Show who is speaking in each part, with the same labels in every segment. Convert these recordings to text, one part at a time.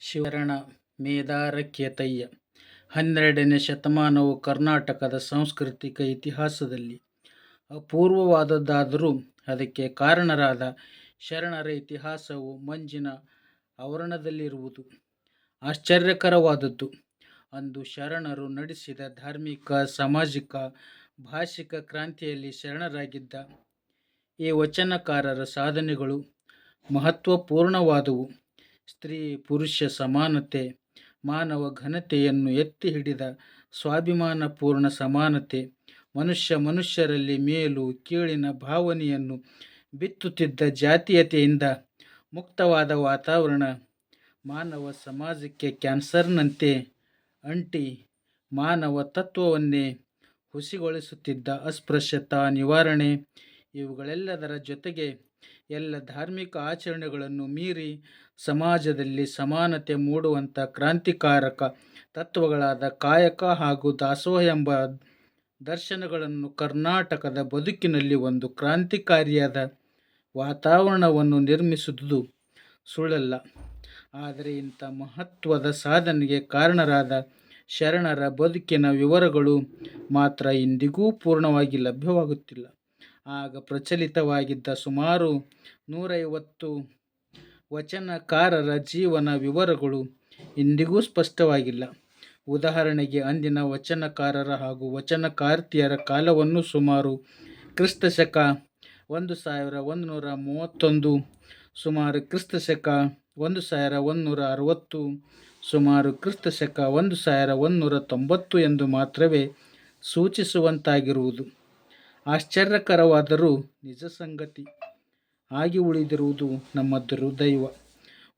Speaker 1: ಶಿವರಣ ಮೇದಾರ ಕೇತಯ್ಯ ಹನ್ನೆರಡನೇ ಶತಮಾನವು ಕರ್ನಾಟಕದ ಸಾಂಸ್ಕೃತಿಕ ಇತಿಹಾಸದಲ್ಲಿ ಅಪೂರ್ವವಾದದ್ದಾದರೂ ಅದಕ್ಕೆ ಕಾರಣರಾದ ಶರಣರ ಇತಿಹಾಸವು ಮಂಜಿನ ಆವರಣದಲ್ಲಿರುವುದು ಆಶ್ಚರ್ಯಕರವಾದದ್ದು. ಅಂದು ಶರಣರು ನಡೆಸಿದ ಧಾರ್ಮಿಕ, ಸಾಮಾಜಿಕ, ಭಾಷಿಕ ಕ್ರಾಂತಿಯಲ್ಲಿ ಶರಣರಾಗಿದ್ದ ಈ ವಚನಕಾರರ ಸಾಧನೆಗಳು ಮಹತ್ವಪೂರ್ಣವಾದುವು. ಸ್ತ್ರೀ ಪುರುಷ ಸಮಾನತೆ, ಮಾನವ ಘನತೆಯನ್ನು ಎತ್ತಿ ಹಿಡಿದ ಸ್ವಾಭಿಮಾನಪೂರ್ಣ ಸಮಾನತೆ, ಮನುಷ್ಯ ಮನುಷ್ಯರಲ್ಲಿ ಮೇಲು ಕೀಳಿನ ಭಾವನೆಯನ್ನು ಬಿತ್ತುತ್ತಿದ್ದ ಜಾತೀಯತೆಯಿಂದ ಮುಕ್ತವಾದ ವಾತಾವರಣ, ಮಾನವ ಸಮಾಜಕ್ಕೆ ಕ್ಯಾನ್ಸರ್ನಂತೆ ಅಂಟಿ ಮಾನವ ತತ್ವವನ್ನೇ ಹುಸಿಗೊಳಿಸುತ್ತಿದ್ದ ಅಸ್ಪೃಶ್ಯತಾ ನಿವಾರಣೆ ಇವುಗಳೆಲ್ಲದರ ಜೊತೆಗೆ ಎಲ್ಲ ಧಾರ್ಮಿಕ ಆಚರಣೆಗಳನ್ನು ಮೀರಿ ಸಮಾಜದಲ್ಲಿ ಸಮಾನತೆ ಮೂಡುವಂಥ ಕ್ರಾಂತಿಕಾರಕ ತತ್ವಗಳಾದ ಕಾಯಕ ಹಾಗೂ ದಾಸೋಹ ಎಂಬ ದರ್ಶನಗಳನ್ನು ಕರ್ನಾಟಕದ ಬದುಕಿನಲ್ಲಿ ಒಂದು ಕ್ರಾಂತಿಕಾರಿಯಾದ ವಾತಾವರಣವನ್ನು ನಿರ್ಮಿಸುವುದು ಸುಳ್ಳಲ್ಲ. ಆದರೆ ಇಂಥ ಮಹತ್ವದ ಸಾಧನೆಗೆ ಕಾರಣರಾದ ಶರಣರ ಬದುಕಿನ ವಿವರಗಳು ಮಾತ್ರ ಇಂದಿಗೂ ಪೂರ್ಣವಾಗಿ ಲಭ್ಯವಾಗುತ್ತಿಲ್ಲ. ಆಗ ಪ್ರಚಲಿತವಾಗಿದ್ದ ಸುಮಾರು ನೂರೈವತ್ತು ವಚನಕಾರರ ಜೀವನ ವಿವರಗಳು ಇಂದಿಗೂ ಸ್ಪಷ್ಟವಾಗಿಲ್ಲ. ಉದಾಹರಣೆಗೆ ಅಂದಿನ ವಚನಕಾರರ ಹಾಗೂ ವಚನಕಾರ್ತಿಯರ ಕಾಲವನ್ನು ಸುಮಾರು ಕ್ರಿಸ್ತ ಶಕ ಒಂದು ಸಾವಿರ ಒಂದುನೂರ ಮೂವತ್ತೊಂದು, ಸುಮಾರು ಕ್ರಿಸ್ತ ಶಕ ಒಂದು ಸಾವಿರ ಒಂದುನೂರ ಅರವತ್ತು, ಸುಮಾರು ಕ್ರಿಸ್ತ ಶಕ ಒಂದು ಸಾವಿರ ಒಂದುನೂರ ತೊಂಬತ್ತು ಎಂದು ಮಾತ್ರವೇ ಸೂಚಿಸುವಂತಾಗಿರುವುದು ಆಶ್ಚರ್ಯಕರವಾದರೂ ನಿಜ ಸಂಗತಿ. ಆಗಿ ಉಳಿದಿರುವುದು ನಮ್ಮ ದುರ್ದೈವ.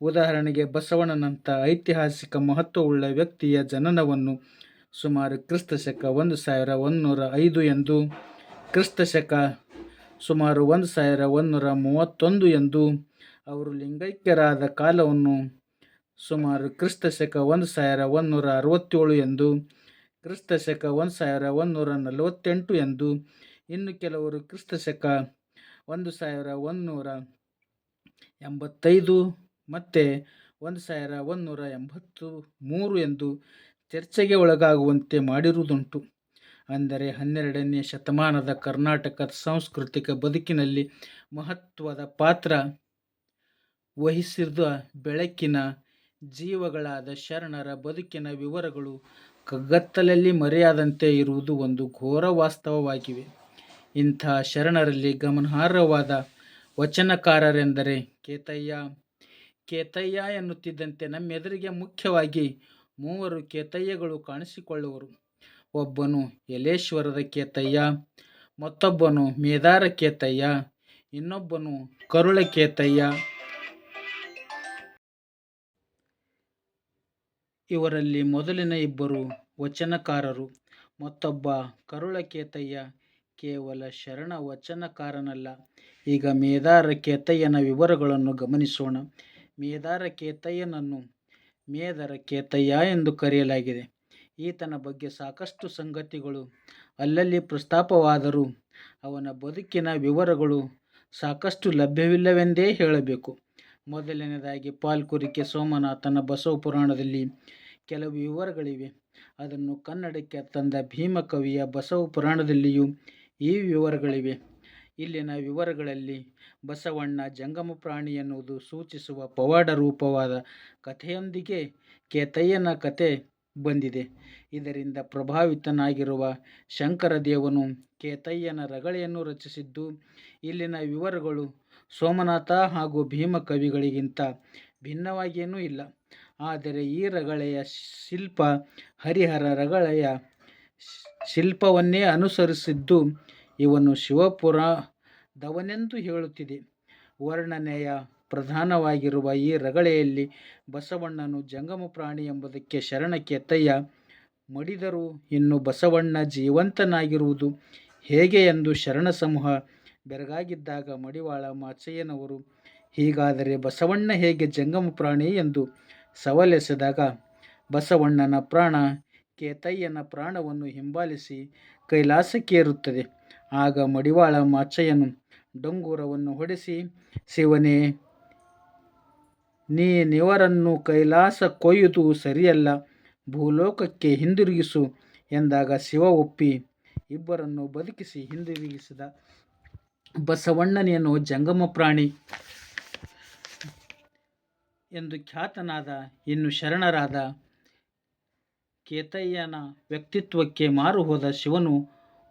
Speaker 1: ಉದಾಹರಣೆಗೆ, ಬಸವಣ್ಣನಂಥ ಐತಿಹಾಸಿಕ ಮಹತ್ವವುಳ್ಳ ವ್ಯಕ್ತಿಯ ಜನನವನ್ನು ಸುಮಾರು ಕ್ರಿಸ್ತ ಶಕ ಒಂದು ಸಾವಿರ ಒಂದುನೂರ ಐದು ಎಂದು ಕ್ರಿಸ್ತ ಶಕ ಸುಮಾರು ಒಂದು ಸಾವಿರ ಒಂದುನೂರ ಮೂವತ್ತೊಂದು ಎಂದು ಅವರು ಲಿಂಗೈಕ್ಯರಾದ ಕಾಲವನ್ನು ಸುಮಾರು ಕ್ರಿಸ್ತ ಶಕ ಒಂದು ಸಾವಿರ ಒಂದುನೂರ ಅರವತ್ತೇಳು ಎಂದು ಕ್ರಿಸ್ತ ಶಕ ಒಂದು ಸಾವಿರ ಒಂದುನೂರ ನಲವತ್ತೆಂಟು ಎಂದು, ಇನ್ನು ಕೆಲವರು ಕ್ರಿಸ್ತ ಶಕ ಒಂದು ಸಾವಿರ ಒಂದುನೂರ ಎಂಬತ್ತೈದು ಮತ್ತೆ ಒಂದು ಸಾವಿರ ಒಂದುನೂರ ಎಂಬತ್ತು ಮೂರು ಎಂದು ಚರ್ಚೆಗೆ ಒಳಗಾಗುವಂತೆ ಮಾಡಿರುವುದುಂಟು. ಅಂದರೆ ಹನ್ನೆರಡನೇ ಶತಮಾನದ ಕರ್ನಾಟಕದ ಸಾಂಸ್ಕೃತಿಕ ಬದುಕಿನಲ್ಲಿ ಮಹತ್ವದ ಪಾತ್ರ ವಹಿಸಿದ ಬೆಳಕಿನ ಜೀವಗಳಾದ ಶರಣರ ಬದುಕಿನ ವಿವರಗಳು ಕಗ್ಗತ್ತಲಲ್ಲಿ ಮರೆಯಾದಂತೆ ಇರುವುದು ಒಂದು ಘೋರ ವಾಸ್ತವವಾಗಿವೆ. ಇಂಥ ಶರಣರಲ್ಲಿ ಗಮನಾರ್ಹವಾದ ವಚನಕಾರರೆಂದರೆ ಕೇತಯ್ಯ. ಕೇತಯ್ಯ ಎನ್ನುತ್ತಿದ್ದಂತೆ ನಮ್ಮೆದುರಿಗೆ ಮುಖ್ಯವಾಗಿ ಮೂವರು ಕೇತಯ್ಯಗಳು ಕಾಣಿಸಿಕೊಳ್ಳುವರು. ಒಬ್ಬನು ಯಲೇಶ್ವರದ ಕೇತಯ್ಯ, ಮತ್ತೊಬ್ಬನು ಮೇದಾರ ಕೇತಯ್ಯ, ಇನ್ನೊಬ್ಬನು ಕರುಳ ಕೇತಯ್ಯ. ಇವರಲ್ಲಿ ಮೊದಲಿನ ಇಬ್ಬರು ವಚನಕಾರರು. ಮತ್ತೊಬ್ಬ ಕರುಳ ಕೇತಯ್ಯ ಕೇವಲ ಶರಣ ವಚನಕಾರನಲ್ಲ. ಈಗ ಮೇದಾರ ಕೇತಯ್ಯನ ವಿವರಗಳನ್ನು ಗಮನಿಸೋಣ. ಮೇದಾರ ಕೇತಯ್ಯನನ್ನು ಮೇದರ ಕೇತಯ್ಯ ಎಂದು ಕರೆಯಲಾಗಿದೆ. ಈತನ ಬಗ್ಗೆ ಸಾಕಷ್ಟು ಸಂಗತಿಗಳು, ಅಲ್ಲಲ್ಲಿ ಪ್ರಸ್ತಾಪವಾದರೂ ಅವನ ಬದುಕಿನ ವಿವರಗಳು ಸಾಕಷ್ಟು ಲಭ್ಯವಿಲ್ಲವೆಂದೇ ಹೇಳಬೇಕು. ಮೊದಲನೆಯದಾಗಿ ಪಾಲ್ಕುರಿಕೆ ಸೋಮನಾಥನ ಬಸವ ಪುರಾಣದಲ್ಲಿ ಕೆಲವು ವಿವರಗಳಿವೆ. ಅದನ್ನು ಕನ್ನಡಕ್ಕೆ ತಂದ ಭೀಮಕವಿಯ ಬಸವ ಪುರಾಣದಲ್ಲಿಯೂ ಈ ವಿವರಗಳಿವೆ. ಇಲ್ಲಿನ ವಿವರಗಳಲ್ಲಿ ಬಸವಣ್ಣ ಜಂಗಮ ಪ್ರಾಣಿ ಎನ್ನುವುದು ಸೂಚಿಸುವ ಪವಾಡ ರೂಪವಾದ ಕಥೆಯೊಂದಿಗೆ ಕೇತಯ್ಯನ ಕತೆ ಬಂದಿದೆ. ಇದರಿಂದ ಪ್ರಭಾವಿತನಾಗಿರುವ ಶಂಕರದೇವನು ಕೇತಯ್ಯನ ರಗಳೆಯನ್ನು ರಚಿಸಿದ್ದು. ಇಲ್ಲಿನ ವಿವರಗಳು ಸೋಮನಾಥ ಹಾಗೂ ಭೀಮ ಕವಿಗಳಿಗಿಂತ ಭಿನ್ನವಾಗಿಯೇನೂ ಇಲ್ಲ. ಆದರೆ ಈ ರಗಳೆಯ ಶಿಲ್ಪ ಹರಿಹರ ರಗಳೆಯ ಶಿಲ್ಪವನ್ನೇ ಅನುಸರಿಸಿದ್ದು ಇವನು ಶಿವಪುರದವನೆಂದು ಹೇಳುತ್ತಿದೆ. ವರ್ಣನೆಯ ಪ್ರಧಾನವಾಗಿರುವ ಈ ರಗಳೆಯಲ್ಲಿ ಬಸವಣ್ಣನು ಜಂಗಮಪ್ರಾಣಿ ಎಂಬುದಕ್ಕೆ ಶರಣಕ್ಕೆ ತಯ್ಯ ಮಡಿದರೂ ಇನ್ನು ಬಸವಣ್ಣ ಜೀವಂತನಾಗಿರುವುದು ಹೇಗೆ ಎಂದು ಶರಣ ಸಮೂಹ ಬೆರಗಾಗಿದ್ದಾಗ ಮಡಿವಾಳ ಮಾಚಯ್ಯನವರು, ಹೀಗಾದರೆ ಬಸವಣ್ಣ ಹೇಗೆ ಜಂಗಮ ಪ್ರಾಣಿ ಎಂದು ಸವಾಲೆಸೆದಾಗ ಬಸವಣ್ಣನ ಪ್ರಾಣ ಕೇತಯ್ಯನ ಪ್ರಾಣವನ್ನು ಹಿಂಬಾಲಿಸಿ ಕೈಲಾಸಕ್ಕೇರುತ್ತದೆ. ಆಗ ಮಡಿವಾಳ ಮಾಚಯ್ಯನು ಡಂಗೂರವನ್ನು ಹೊಡೆಸಿ, ಶಿವನೇ ನೀನಿವರನ್ನು ಕೈಲಾಸ ಕೊಯ್ಯುವುದು ಸರಿಯಲ್ಲ, ಭೂಲೋಕಕ್ಕೆ ಹಿಂದಿರುಗಿಸು ಎಂದಾಗ ಶಿವ ಒಪ್ಪಿ, ಇಬ್ಬರನ್ನು ಬದುಕಿಸಿ ಹಿಂದಿರುಗಿಸಿದ ಬಸವಣ್ಣನೇನು ಜಂಗಮ ಪ್ರಾಣಿ ಎಂದು ಖ್ಯಾತನಾದ, ಇನ್ನು ಶರಣರಾದ ಕೇತಯ್ಯನ ವ್ಯಕ್ತಿತ್ವಕ್ಕೆ ಮಾರು ಹೋದ ಶಿವನು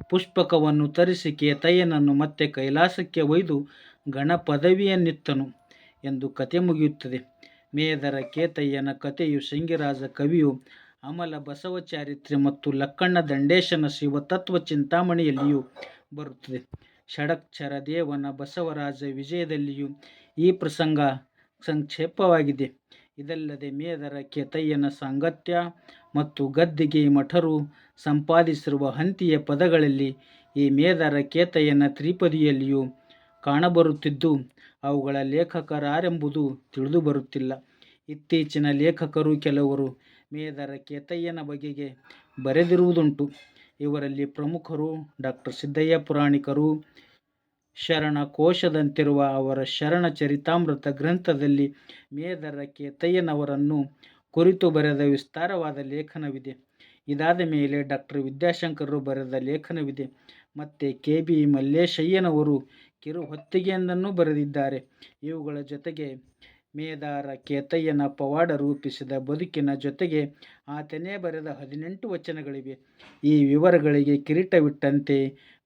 Speaker 1: ಪುಷ್ಪಕವನ್ನು ತರಿಸಿ ಕೇತಯ್ಯನನ್ನು ಮತ್ತೆ ಕೈಲಾಸಕ್ಕೆ ಒಯ್ದು ಗಣಪದವಿಯನ್ನಿತ್ತನು ಎಂದು ಕತೆ ಮುಗಿಯುತ್ತದೆ. ಮೇದರ ಕೇತಯ್ಯನ ಕಥೆಯು ಶೃಂಗಿರಾಜ ಕವಿಯು ಅಮಲ ಬಸವ ಚಾರಿತ್ರ್ಯ ಮತ್ತು ಲಕ್ಕಣ್ಣ ದಂಡೇಶನ ಶಿವತತ್ವ ಚಿಂತಾಮಣಿಯಲ್ಲಿಯೂ ಬರುತ್ತದೆ. ಷಡಕ್ಷರ ದೇವನ ಬಸವರಾಜ ವಿಜಯದಲ್ಲಿಯೂ ಈ ಪ್ರಸಂಗ ಸಂಕ್ಷೇಪವಾಗಿದೆ. ಇದಲ್ಲದೆ ಮೇದರ ಕೇತಯ್ಯನ ಸಾಂಗತ್ಯ ಮತ್ತು ಗದ್ದಿಗೆ ಮಠರು ಸಂಪಾದಿಸಿರುವ ಹಂತಿಯ ಪದಗಳಲ್ಲಿ ಈ ಮೇದರ ಕೇತಯ್ಯನ ತ್ರಿಪದಿಯಲ್ಲಿಯೂ ಕಾಣಬರುತ್ತಿದ್ದು, ಅವುಗಳ ಲೇಖಕರಾರೆಂಬುದು ತಿಳಿದು ಬರುತ್ತಿಲ್ಲ. ಇತ್ತೀಚಿನ ಲೇಖಕರು ಕೆಲವರು ಮೇದರ ಕೇತಯ್ಯನ ಬಗೆಗೆ ಬರೆದಿರುವುದುಂಟು. ಇವರಲ್ಲಿ ಪ್ರಮುಖರು ಡಾಕ್ಟರ್ ಸಿದ್ದಯ್ಯ ಪುರಾಣಿಕರು ಶರಣ ಕೋಶದಂತಿರುವ ಅವರ ಶರಣ ಚರಿತಾಮೃತ ಗ್ರಂಥದಲ್ಲಿ ಮೇದರ ಕೇತಯ್ಯನವರನ್ನು ಕುರಿತು ಬರೆದ ವಿಸ್ತಾರವಾದ ಲೇಖನವಿದೆ. ಇದಾದ ಮೇಲೆ ಡಾಕ್ಟರ್ ವಿದ್ಯಾಶಂಕರರು ಬರೆದ ಲೇಖನವಿದೆ. ಮತ್ತು ಕೆ. ಬಿ. ಮಲ್ಲೇಶಯ್ಯನವರು ಕಿರು ಹೊತ್ತಿಗೆಯೊಂದನ್ನು ಬರೆದಿದ್ದಾರೆ. ಇವುಗಳ ಜೊತೆಗೆ ಮೇದಾರ ಕೇತಯ್ಯನ ಪವಾಡ ರೂಪಿಸಿದ ಬದುಕಿನ ಜೊತೆಗೆ ಆತನೇ ಬರೆದ ಹದಿನೆಂಟು ವಚನಗಳಿವೆ. ಈ ವಿವರಗಳಿಗೆ ಕಿರೀಟವಿಟ್ಟಂತೆ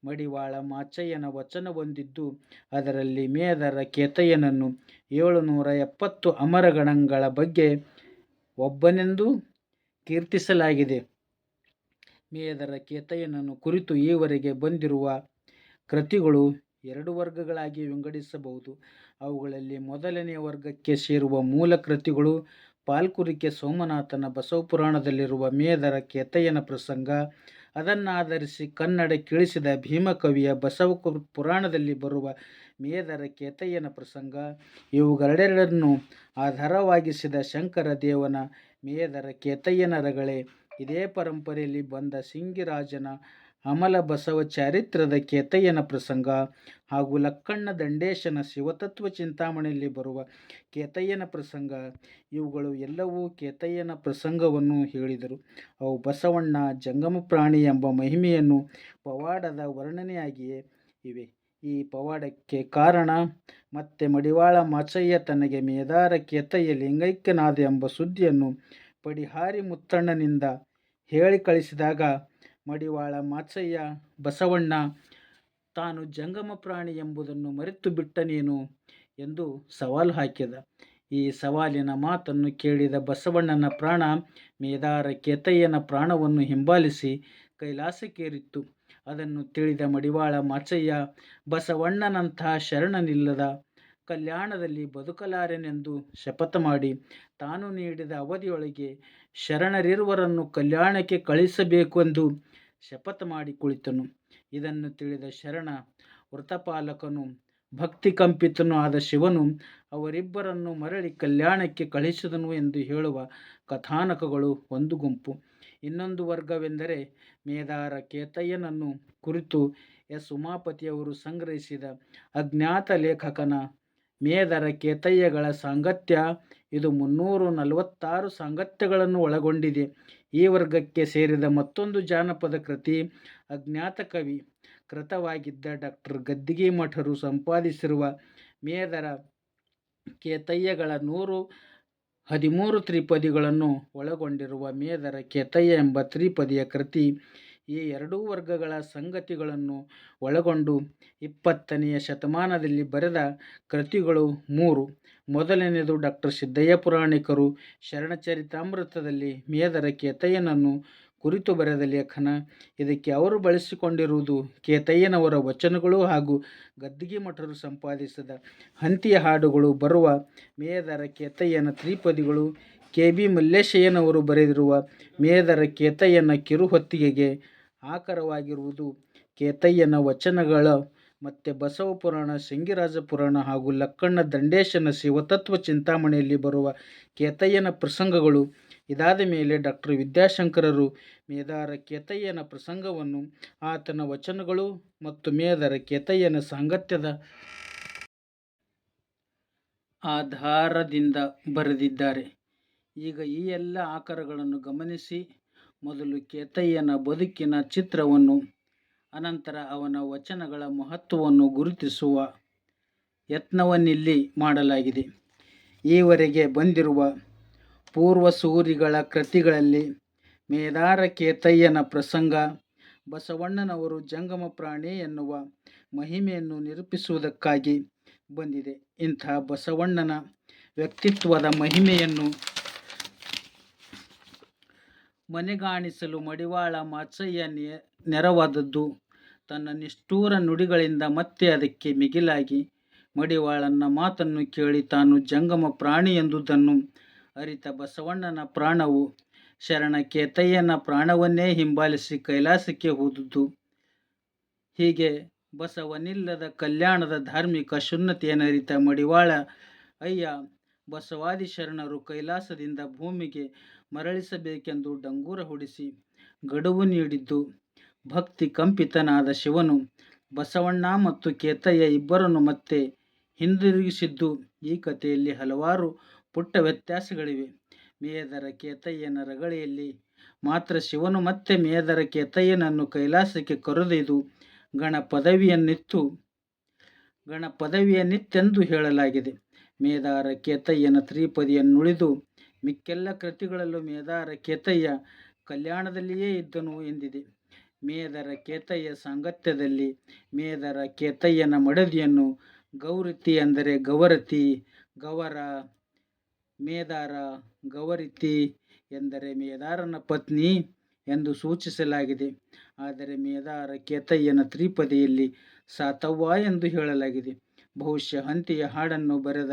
Speaker 1: ಮಡಿವಾಳ ಮಾಚಯ್ಯನ ವಚನವೊಂದಿದ್ದು ಅದರಲ್ಲಿ ಮೇದರ ಕೇತಯ್ಯನನ್ನು ಏಳುನೂರ ಎಪ್ಪತ್ತು ಅಮರಗಣಗಳ ಬಗ್ಗೆ ಒಬ್ಬನೆಂದು ಕೀರ್ತಿಸಲಾಗಿದೆ. ಮೇದರ ಕೇತಯ್ಯನನ್ನು ಕುರಿತು ಈವರೆಗೆ ಬಂದಿರುವ ಕೃತಿಗಳು ಎರಡು ವರ್ಗಗಳಾಗಿ ವಿಂಗಡಿಸಬಹುದು. ಅವುಗಳಲ್ಲಿ ಮೊದಲನೆಯ ವರ್ಗಕ್ಕೆ ಸೇರುವ ಮೂಲ ಕೃತಿಗಳು ಪಾಲ್ಕುರಿಕೆ ಸೋಮನಾಥನ ಬಸವಪುರಾಣದಲ್ಲಿರುವ ಮೇದರ ಕೇತಯ್ಯನ ಪ್ರಸಂಗ ಅದನ್ನಾಧರಿಸಿ ಕನ್ನಡ ಕೇಳಿಸಿದ ಭೀಮಕವಿಯ ಬಸವ ಪುರಾಣದಲ್ಲಿ ಬರುವ ಮೇದರ ಕೇತಯ್ಯನ ಪ್ರಸಂಗ. ಇವುಗಳೆರಡನ್ನು ಆಧಾರವಾಗಿಸಿದ ಶಂಕರ ದೇವನ ಮೇದರ ಕೇತಯ್ಯನ ರಗಳೆ. ಇದೇ ಪರಂಪರೆಯಲ್ಲಿ ಬಂದ ಸಿಂಗಿರಾಜನ ಅಮಲ ಬಸವ ಚಾರಿತ್ರದ ಕೇತಯ್ಯನ ಪ್ರಸಂಗ ಹಾಗೂ ಲಕ್ಕಣ್ಣ ದಂಡೇಶನ ಶಿವತತ್ವ ಚಿಂತಾಮಣಿಯಲ್ಲಿ ಬರುವ ಕೇತಯ್ಯನ ಪ್ರಸಂಗ. ಇವುಗಳು ಎಲ್ಲವೂ ಕೇತಯ್ಯನ ಪ್ರಸಂಗವನ್ನು ಹೇಳಿದರು. ಅವು ಬಸವಣ್ಣ ಜಂಗಮ ಪ್ರಾಣಿ ಎಂಬ ಮಹಿಮೆಯನ್ನು ಪವಾಡದ ವರ್ಣನೆಯಾಗಿಯೇ ಇವೆ. ಈ ಪವಾಡಕ್ಕೆ ಕಾರಣ, ಮತ್ತೆ ಮಡಿವಾಳ ಮಾಚಯ್ಯ ತನಗೆ ಮೇದಾರ ಕೇತಯ್ಯ ಲಿಂಗೈಕ್ಯನಾದ ಎಂಬ ಸುದ್ದಿಯನ್ನು ಪಡಿಹಾರಿ ಮುತ್ತಣ್ಣನಿಂದ ಹೇಳಿ ಕಳಿಸಿದಾಗ ಮಡಿವಾಳ ಮಾಚಯ್ಯ ಬಸವಣ್ಣ, ತಾನು ಜಂಗಮ ಪ್ರಾಣಿ ಎಂಬುದನ್ನು ಮರೆತು ಬಿಟ್ಟನೇನು ಎಂದು ಸವಾಲು ಹಾಕಿದ. ಈ ಸವಾಲಿನ ಮಾತನ್ನು ಕೇಳಿದ ಬಸವಣ್ಣನ ಪ್ರಾಣ ಮೇದಾರ ಕೇತಯ್ಯನ ಪ್ರಾಣವನ್ನು ಹಿಂಬಾಲಿಸಿ ಕೈಲಾಸಕ್ಕೇರಿತ್ತು. ಅದನ್ನು ತಿಳಿದ ಮಡಿವಾಳ ಮಾಚಯ್ಯ ಬಸವಣ್ಣನಂತಹ ಶರಣನಿಲ್ಲದ, ಕಲ್ಯಾಣದಲ್ಲಿ ಬದುಕಲಾರೆನೆಂದು ಶಪಥ ಮಾಡಿ, ತಾನು ನೀಡಿದ ಅವಧಿಯೊಳಗೆ ಶರಣರಿರುವರನ್ನು ಕಲ್ಯಾಣಕ್ಕೆ ಕಳಿಸಬೇಕೆಂದು ಶಪಥ ಮಾಡಿ ಕುಳಿತನು. ಇದನ್ನು ತಿಳಿದ ಶರಣ ವೃತಪಾಲಕನು, ಭಕ್ತಿ ಕಂಪಿತನೂ ಆದ ಶಿವನು, ಅವರಿಬ್ಬರನ್ನು ಮರಳಿ ಕಲ್ಯಾಣಕ್ಕೆ ಕಳಿಸಿದನು ಎಂದು ಹೇಳುವ ಕಥಾನಕಗಳು ಒಂದು ಗುಂಪು. ಇನ್ನೊಂದು ವರ್ಗವೆಂದರೆ ಮೇದಾರ ಕೇತಯ್ಯನನ್ನು ಕುರಿತು ಎಸ್. ಉಮಾಪತಿಯವರು ಸಂಗ್ರಹಿಸಿದ ಅಜ್ಞಾತ ಲೇಖಕನ ಮೇದರ ಕೇತಯ್ಯಗಳ ಸಾಂಗತ್ಯ ಇದು ಮುನ್ನೂರು ನಲವತ್ತಾರು ಸಾಂಗತ್ಯಗಳನ್ನು ಒಳಗೊಂಡಿದೆ. ಈ ವರ್ಗಕ್ಕೆ ಸೇರಿದ ಮತ್ತೊಂದು ಜಾನಪದ ಕೃತಿ, ಅಜ್ಞಾತ ಕವಿ, ಕೃತವಾಗಿದ್ದ ಡಾಕ್ಟರ್ ಗದ್ದಿಗೆ ಮಠರು ಸಂಪಾದಿಸಿರುವ ಮೇದರ ಕೇತಯ್ಯಗಳ ನೂರು ಹದಿಮೂರು ತ್ರಿಪದಿಗಳನ್ನು ಒಳಗೊಂಡಿರುವ ಮೇದರ ಕೇತಯ್ಯ ಎಂಬ ತ್ರಿಪದಿಯ ಕೃತಿ ಈ ಎರಡೂ ವರ್ಗಗಳ ಸಂಗತಿಗಳನ್ನು ಒಳಗೊಂಡು ಇಪ್ಪತ್ತನೆಯ ಶತಮಾನದಲ್ಲಿ ಬರೆದ ಕೃತಿಗಳು ಮೂರು. ಮೊದಲನೆಯದು ಡಾಕ್ಟರ್ ಸಿದ್ದಯ್ಯ ಪುರಾಣಿಕರು ಶರಣಚರಿತಾಮೃತದಲ್ಲಿ ಮೇದರ ಕೇತಯ್ಯನನ್ನು ಕುರಿತು ಬರೆದ ಲೇಖನ. ಇದಕ್ಕೆ ಅವರು ಬಳಸಿಕೊಂಡಿರುವುದು ಕೇತಯ್ಯನವರ ವಚನಗಳು ಹಾಗೂ ಗದ್ದಿಗೆ ಮಠರು ಸಂಪಾದಿಸಿದ ಹಂತಿಯ ಹಾಡುಗಳು ಬರುವ ಮೇದರ ಕೇತಯ್ಯನ ತ್ರಿಪದಿಗಳು. ಕೆ. ಬಿ. ಮಲ್ಲೇಶಯ್ಯನವರು ಬರೆದಿರುವ ಮೇದರ ಕೇತಯ್ಯನ ಕಿರುಹೊತ್ತಿಗೆಗೆ ಆಕರವಾಗಿರುವುದು. ಕೇತಯ್ಯನ ವಚನಗಳ ಮತ್ತು ಬಸವ ಪುರಾಣ ಸಿಂಗಿರಾಜ ಪುರಾಣ ಹಾಗೂ ಲಕ್ಕಣ್ಣ ದಂಡೇಶನ ಶಿವತತ್ವ ಚಿಂತಾಮಣಿಯಲ್ಲಿ ಬರುವ ಕೇತಯ್ಯನ ಪ್ರಸಂಗಗಳು. ಇದಾದ ಮೇಲೆ ಡಾಕ್ಟರ್ ವಿದ್ಯಾಶಂಕರರು ಮೇದಾರ ಕೇತಯ್ಯನ ಪ್ರಸಂಗವನ್ನು, ಆತನ ವಚನಗಳು ಮತ್ತು ಮೇದರ ಕೇತಯ್ಯನ ಸಾಂಗತ್ಯದ ಆಧಾರದಿಂದ ಬರೆದಿದ್ದಾರೆ. ಈಗ ಈ ಎಲ್ಲ ಆಕಾರಗಳನ್ನು ಗಮನಿಸಿ. ಮೊದಲು ಕೇತಯ್ಯನ ಬದುಕಿನ ಚಿತ್ರವನ್ನು, ಅನಂತರ ಅವನ ವಚನಗಳ ಮಹತ್ವವನ್ನು ಗುರುತಿಸುವ ಯತ್ನವನ್ನಿಲ್ಲಿ ಮಾಡಲಾಗಿದೆ. ಈವರೆಗೆ ಬಂದಿರುವ ಪೂರ್ವ ಸೂರಿಗಳ ಕೃತಿಗಳಲ್ಲಿ ಮೇದಾರ ಕೇತಯ್ಯನ ಪ್ರಸಂಗ, ಬಸವಣ್ಣನವರು ಜಂಗಮ ಪ್ರಾಣಿ ಎನ್ನುವ ಮಹಿಮೆಯನ್ನು ನಿರೂಪಿಸುವುದಕ್ಕಾಗಿ ಬಂದಿದೆ. ಇಂಥ ಬಸವಣ್ಣನ ವ್ಯಕ್ತಿತ್ವದ ಮಹಿಮೆಯನ್ನು ಮನೆಗಾಣಿಸಲು ಮಡಿವಾಳ ಮಾಚಯ್ಯ ನೆರವಾದದ್ದು. ತನ್ನ ನಿಷ್ಠೂರ ನುಡಿಗಳಿಂದ ಮತ್ತೆ ಅದಕ್ಕೆ ಮಿಗಿಲಾಗಿ, ಮಡಿವಾಳನ ಮಾತನ್ನು ಕೇಳಿ ತಾನು ಜಂಗಮ ಪ್ರಾಣಿ ಎಂದುದನ್ನು ಅರಿತ ಬಸವಣ್ಣನ ಪ್ರಾಣವು ಶರಣ ಕೇತಯ್ಯನ ಪ್ರಾಣವನ್ನೇ ಹಿಂಬಾಲಿಸಿ ಕೈಲಾಸಕ್ಕೆ ಹೋದದ್ದು ಹೀಗೆ ಬಸವನಿಲ್ಲದ ಕಲ್ಯಾಣದ ಧಾರ್ಮಿಕ ಶೂನ್ಯತೆಯನ್ನು ಅರಿತ ಮಡಿವಾಳ, ಅಯ್ಯ ಬಸವಾದಿ ಶರಣರು ಕೈಲಾಸದಿಂದ ಭೂಮಿಗೆ ಮರಳಿಸಬೇಕೆಂದು ಡಂಗೂರ ಹೊಡಿಸಿ ಗಡುವು ನೀಡಿದ್ದು ಭಕ್ತಿ ಕಂಪಿತನಾದ ಶಿವನು. ಬಸವಣ್ಣ ಮತ್ತು ಕೇತಯ್ಯ ಇಬ್ಬರನ್ನು ಮತ್ತೆ ಹಿಂದಿರುಗಿಸಿದ್ದು ಈ ಕಥೆಯಲ್ಲಿ ಹಲವಾರು ಪುಟ್ಟ ವ್ಯತ್ಯಾಸಗಳಿವೆ. ಮೇದರ ಕೇತಯ್ಯನ ರಗಳೆಯಲ್ಲಿ ಮಾತ್ರ ಶಿವನು ಮತ್ತೆ ಮೇದರ ಕೇತಯ್ಯನನ್ನು ಕೈಲಾಸಕ್ಕೆ ಕರೆದೊಯ್ದು ಗಣ ಪದವಿಯನ್ನಿತ್ತು ಗಣ ಪದವಿಯನ್ನಿತ್ತೆಂದು ಹೇಳಲಾಗಿದೆ. ಮೇದಾರ ಕೇತಯ್ಯನ ತ್ರಿಪದಿಯನ್ನುಳಿದು ಮಿಕ್ಕೆಲ್ಲ ಕೃತಿಗಳಲ್ಲೂ ಮೇದಾರ ಕೇತಯ್ಯ ಕಲ್ಯಾಣದಲ್ಲಿಯೇ ಇದ್ದನು ಎಂದಿದೆ. ಮೇದರ ಕೇತಯ್ಯ ಸಾಂಗತ್ಯದಲ್ಲಿ ಮೇದರ ಕೇತಯ್ಯನ ಮಡದಿಯನ್ನು ಗೌರತಿ ಅಂದರೆ ಗವರತಿ ಗವರ ಮೇದಾರ ಗವರಿತಿ ಎಂದರೆ ಮೇದಾರನ ಪತ್ನಿ ಎಂದು ಸೂಚಿಸಲಾಗಿದೆ. ಆದರೆ ಮೇದಾರ ಕೇತಯ್ಯನ ತ್ರಿಪದಿಯಲ್ಲಿ ಸಾತವ್ವ ಎಂದು ಹೇಳಲಾಗಿದೆ. ಬಹುಶಃ ಹಂತಿಯ ಹಾಡನ್ನು ಬರೆದ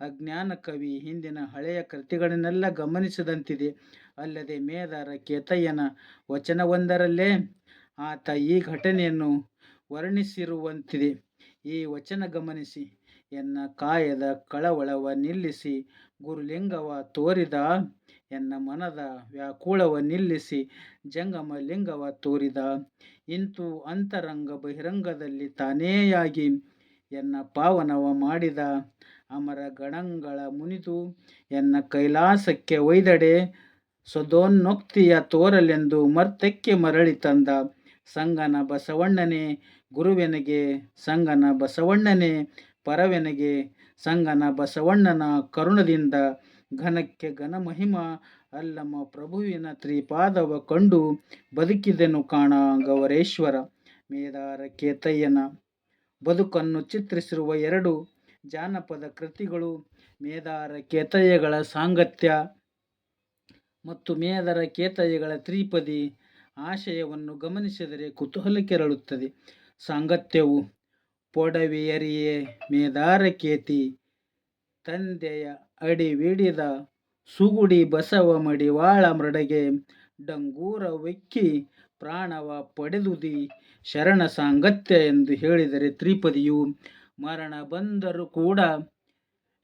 Speaker 1: ಅಜ್ಞಾನ ಕವಿ ಹಿಂದಿನ ಹಳೆಯ ಕೃತಿಗಳನ್ನೆಲ್ಲ ಗಮನಿಸದಂತಿದೆ. ಅಲ್ಲದೆ ಮೇದಾರ ಕೇತಯ್ಯನ ವಚನವೊಂದರಲ್ಲೇ ಆತ ಈ ಘಟನೆಯನ್ನು ವರ್ಣಿಸಿರುವಂತಿದೆ. ಈ ವಚನ ಗಮನಿಸಿ, ಎನ್ನ ಕಾಯದ ಕಳವಳವ ನಿಲ್ಲಿಸಿ, ಗುರುಲಿಂಗವ ತೋರಿದ, ಎನ್ನ ಮನದ ವ್ಯಾಕುಳವ ನಿಲ್ಲಿಸಿ, ಜಂಗಮ ಲಿಂಗವ ತೋರಿದ, ಇಂತು ಅಂತರಂಗ ಬಹಿರಂಗದಲ್ಲಿ ತಾನೇಯಾಗಿ ಎನ್ನ ಪಾವನವ ಮಾಡಿದ ಅಮರ ಗಣಂಗಳ ಮುನಿದು ಎನ್ನ ಕೈಲಾಸಕ್ಕೆ ಒಯ್ದಡೆ ಸದೋನ್ನೋಕ್ತಿಯ ತೋರಲೆಂದು ಮರ್ತಕ್ಕೆ ಮರಳಿ ತಂದ. ಸಂಗನ ಬಸವಣ್ಣನೇ, ಗುರುವೆನಗೆ ಸಂಗನ ಬಸವಣ್ಣನೇ, ಪರವೆನಗೆ ಸಂಗನ ಬಸವಣ್ಣನ ಕರುಣದಿಂದ ಘನಕ್ಕೆ ಘನ ಮಹಿಮ ಅಲ್ಲಮ್ಮ ಪ್ರಭುವಿನ ತ್ರಿಪಾದವ ಕಂಡು ಬದುಕಿದೆನು ಕಾಣ ಗೌರೇಶ್ವರ. ಮೇದಾರ ಕೇತಯ್ಯನ ಬದುಕನ್ನು ಚಿತ್ರಿಸಿರುವ ಎರಡು ಜಾನಪದ ಕೃತಿಗಳು, ಮೇದಾರ ಕೇತಯ್ಯಗಳ ಸಾಂಗತ್ಯ ಮತ್ತು ಮೇದರ ಕೇತಯ್ಯಗಳ ತ್ರಿಪದಿ ಆಶಯವನ್ನು ಗಮನಿಸಿದರೆ ಕುತೂಹಲ ಕೆರಳುತ್ತದೆ. ಸಾಂಗತ್ಯವು, ಪೊಡವೆಯರಿಯೇ, ಮೇದಾರ ಕೇತಿ, ತಂದೆಯ ಅಡಿವಿಡಿದ ಸುಗುಡಿ ಬಸವ ಮಡಿವಾಳ ಮೃಡಗೆ, ಡಂಗೂರ ವೆಕ್ಕಿ ಪ್ರಾಣವ ಪಡೆದುದಿ, ಶರಣ ಸಾಂಗತ್ಯ ಎಂದು ಹೇಳಿದರೆ ತ್ರಿಪದಿಯು ಮರಣ ಬಂದರೂ ಕೂಡ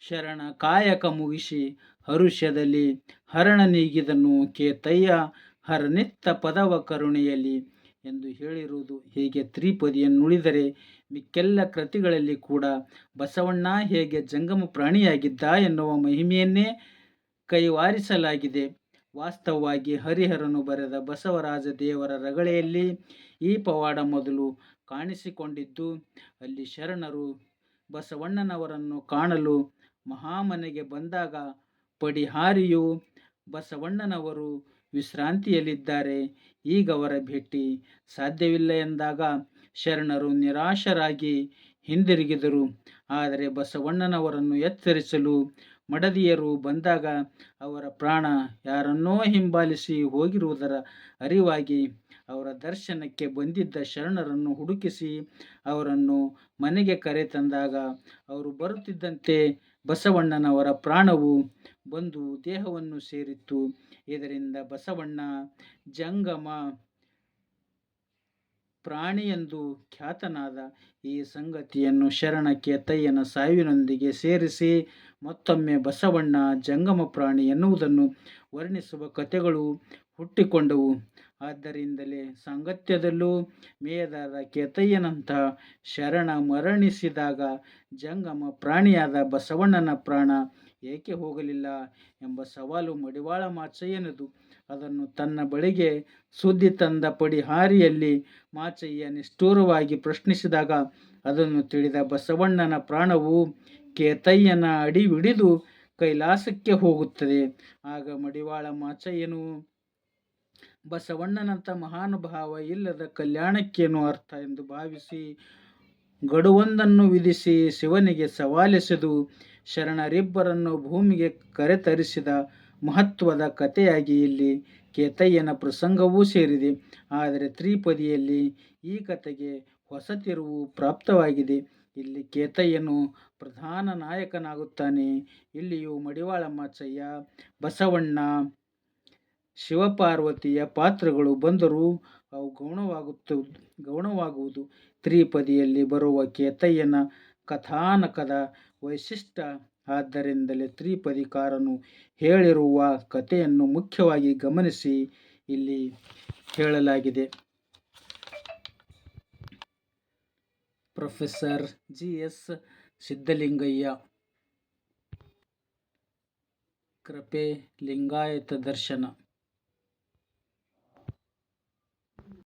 Speaker 1: ಶರಣ ಕಾಯಕ ಮುಗಿಸಿ ಹರುಷದಲ್ಲಿ ಹರಣ ನೀಗಿದನು ಕೇತಯ್ಯ, ಹರನಿತ್ತ ಪದವ ಕರುಣೆಯಲ್ಲಿ ಎಂದು ಹೇಳಿರುವುದು ಹೇಗೆ ತ್ರಿಪದಿಯನ್ನುಳಿದರೆ ಮಿಕ್ಕೆಲ್ಲ ಕೃತಿಗಳಲ್ಲಿ ಕೂಡ ಬಸವಣ್ಣ ಹೇಗೆ ಜಂಗಮ ಪ್ರಾಣಿಯಾಗಿದ್ದ ಎನ್ನುವ ಮಹಿಮೆಯನ್ನೇ ಕೈವಾರಿಸಲಾಗಿದೆ. ವಾಸ್ತವವಾಗಿ ಹರಿಹರನು ಬರೆದ ಬಸವರಾಜ ದೇವರ ರಗಳೆಯಲ್ಲಿ ಈ ಪವಾಡ ಮೊದಲು ಕಾಣಿಸಿಕೊಂಡಿದ್ದು. ಅಲ್ಲಿ ಶರಣರು ಬಸವಣ್ಣನವರನ್ನು ಕಾಣಲು ಮಹಾಮನೆಗೆ ಬಂದಾಗ ಪಡಿಹಾರಿಯು ಬಸವಣ್ಣನವರು ವಿಶ್ರಾಂತಿಯಲ್ಲಿದ್ದಾರೆ. ಈಗ ಅವರ ಭೇಟಿ ಸಾಧ್ಯವಿಲ್ಲ ಎಂದಾಗ ಶರಣರು ನಿರಾಶರಾಗಿ ಹಿಂದಿರುಗಿದರು. ಆದರೆ ಬಸವಣ್ಣನವರನ್ನು ಎಚ್ಚರಿಸಲು ಮಡದಿಯರು ಬಂದಾಗ ಅವರ ಪ್ರಾಣ ಯಾರನ್ನೋ ಹಿಂಬಾಲಿಸಿ ಹೋಗಿರುವುದರ ಅರಿವಾಗಿ ಅವರ ದರ್ಶನಕ್ಕೆ ಬಂದಿದ್ದ ಶರಣರನ್ನು ಹುಡುಕಿಸಿ ಅವರನ್ನು ಮನೆಗೆ ಕರೆ ತಂದಾಗ ಅವರು ಬರುತ್ತಿದ್ದಂತೆ ಬಸವಣ್ಣನವರ ಪ್ರಾಣವು ಬಂದು ದೇಹವನ್ನು ಸೇರಿತ್ತು. ಇದರಿಂದ ಬಸವಣ್ಣ, ಜಂಗಮ ಪ್ರಾಣಿಯೆಂದು ಖ್ಯಾತನಾದ ಈ ಸಂಗತಿಯನ್ನು ಶರಣಕ್ಕೆ ತಯ್ಯನ ಸಾವಿನೊಂದಿಗೆ ಸೇರಿಸಿ ಮತ್ತೊಮ್ಮೆ ಬಸವಣ್ಣ, ಜಂಗಮ ಪ್ರಾಣಿ ಎನ್ನುವುದನ್ನು ವರ್ಣಿಸುವ ಕಥೆಗಳು ಹುಟ್ಟಿಕೊಂಡವು. ಆದ್ದರಿಂದಲೇ ಸಾಂಗತ್ಯದಲ್ಲೂ ಮೇಯದಾದ ಕೇತಯ್ಯನಂತಹ ಶರಣ ಮರಣಿಸಿದಾಗ ಜಂಗಮ ಪ್ರಾಣಿಯಾದ ಬಸವಣ್ಣನ ಪ್ರಾಣ ಏಕೆ ಹೋಗಲಿಲ್ಲ ಎಂಬ ಸವಾಲು ಮಡಿವಾಳ ಮಾಚಯ್ಯನದು. ಅದನ್ನು ತನ್ನ ಬಳಿಗೆ ಸುದ್ದಿ ತಂದ ಪಡಿಹಾರಿಯಲ್ಲಿ ಮಾಚಯ್ಯ ನಿಷ್ಠೂರವಾಗಿ ಪ್ರಶ್ನಿಸಿದಾಗ ಅದನ್ನು ತಿಳಿದ ಬಸವಣ್ಣನ ಪ್ರಾಣವು ಕೇತಯ್ಯನ ಅಡಿವಿಡಿದು ಕೈಲಾಸಕ್ಕೆ ಹೋಗುತ್ತದೆ. ಆಗ ಮಡಿವಾಳ ಮಾಚಯ್ಯನು ಬಸವಣ್ಣನಂಥ ಮಹಾನುಭಾವ ಇಲ್ಲದ ಕಲ್ಯಾಣಕ್ಕೇನು ಅರ್ಥ ಎಂದು ಭಾವಿಸಿ ಗಡುವೊಂದನ್ನು ವಿಧಿಸಿ ಶಿವನಿಗೆ ಸವಾಲೆಸೆದು ಶರಣರಿಬ್ಬರನ್ನು ಭೂಮಿಗೆ ಕರೆತರಿಸಿದ ಮಹತ್ವದ ಕಥೆಯಾಗಿ ಇಲ್ಲಿ ಕೇತಯ್ಯನ ಪ್ರಸಂಗವೂ ಸೇರಿದೆ. ಆದರೆ ತ್ರಿಪದಿಯಲ್ಲಿ ಈ ಕಥೆಗೆ ಹೊಸ ತಿರುವು ಪ್ರಾಪ್ತವಾಗಿದೆ. ಇಲ್ಲಿ ಕೇತಯ್ಯನು ಪ್ರಧಾನ ನಾಯಕನಾಗುತ್ತಾನೆ. ಇಲ್ಲಿಯೂ ಮಡಿವಾಳ ಮಾಚಯ್ಯ ಬಸವಣ್ಣ, ಶಿವಪಾರ್ವತಿಯ ಪಾತ್ರಗಳು ಬಂದರೂ ಅವು ಗೌಣವಾಗುತ್ತ, ಗೌಣವಾಗುವುದು. ತ್ರಿಪದಿಯಲ್ಲಿ ಬರುವ ಕೇತಯ್ಯನ ಕಥಾನಕದ ವೈಶಿಷ್ಟ್ಯ ಆದ್ದರಿಂದಲೇ ತ್ರಿಪದಿಕಾರನು ಹೇಳಿರುವ ಕಥೆಯನ್ನು ಮುಖ್ಯವಾಗಿ ಗಮನಿಸಿ ಇಲ್ಲಿ ಹೇಳಲಾಗಿದೆ. ಪ್ರೊಫೆಸರ್ ಜಿ ಎಸ್ ಸಿದ್ಧಲಿಂಗಯ್ಯ ಕೃಪೆ ಲಿಂಗಾಯತ ದರ್ಶನ